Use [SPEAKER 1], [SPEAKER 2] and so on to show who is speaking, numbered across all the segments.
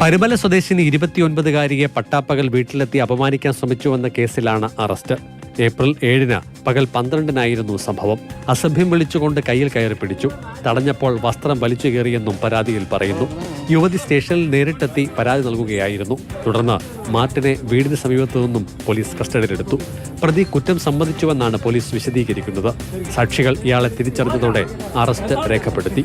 [SPEAKER 1] പരുമല സ്വദേശിനി ഇരുപത്തിയൊൻപതുകാരിയെ പട്ടാപ്പകൽ വീട്ടിലെത്തി അപമാനിക്കാൻ ശ്രമിച്ചുവെന്ന കേസിലാണ് അറസ്റ്റ്. ഏപ്രിൽ ഏഴിന് പകൽ പന്ത്രണ്ടിനായിരുന്നു സംഭവം. അസഭ്യം വിളിച്ചുകൊണ്ട് കയ്യിൽ കയറി പിടിച്ചു. തടഞ്ഞപ്പോൾ വസ്ത്രം വലിച്ചു കയറിയെന്നും പരാതിയിൽ പറയുന്നു. യുവതി സ്റ്റേഷനിൽ നേരിട്ടെത്തി പരാതി നൽകുകയായിരുന്നു. തുടർന്ന് മാർട്ടിനെ വീടിന് സമീപത്തു നിന്നും പോലീസ് കസ്റ്റഡിയിലെടുത്തു. പ്രതി കുറ്റം സമ്മതിച്ചുവെന്നാണ് പോലീസ് വിശദീകരിക്കുന്നത്. സാക്ഷികൾ ഇയാളെ തിരിച്ചറിഞ്ഞതോടെ അറസ്റ്റ് രേഖപ്പെടുത്തി.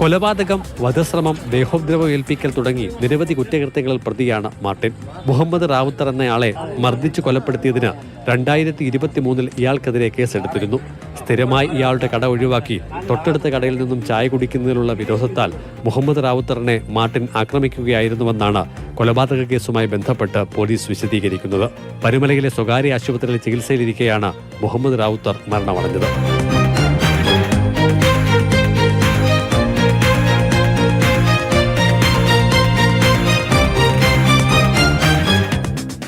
[SPEAKER 1] കൊലപാതകം വധശ്രമം ദേഹോദ്രവം ഏൽപ്പിക്കൽ തുടങ്ങി നിരവധി കുറ്റകൃത്യങ്ങളിൽ പ്രതിയാണ് മാർട്ടിൻ. മുഹമ്മദ് റാവുത്തർ എന്നയാളെ മർദ്ദിച്ചു കൊലപ്പെടുത്തിയതിന് രണ്ടായിരത്തി ഇരുപത്തി മൂന്നിൽ ഇയാൾക്കെതിരെ കേസെടുത്തിരുന്നു. സ്ഥിരമായി ഇയാളുടെ കട ഒഴിവാക്കി തൊട്ടടുത്ത കടയിൽ നിന്നും ചായ കുടിക്കുന്നതിനുള്ള വിരോധത്താൽ മുഹമ്മദ് റാവുത്തറിനെ മാർട്ടിൻ ആക്രമിക്കുകയായിരുന്നുവെന്നാണ് കൊലപാതക കേസുമായി ബന്ധപ്പെട്ട് പോലീസ് വിശദീകരിക്കുന്നത്. പരുമലയിലെ സ്വകാര്യ ആശുപത്രിയിൽ ചികിത്സയിലിരിക്കെയാണ് മുഹമ്മദ് റാവുത്തർ മരണമടഞ്ഞത്.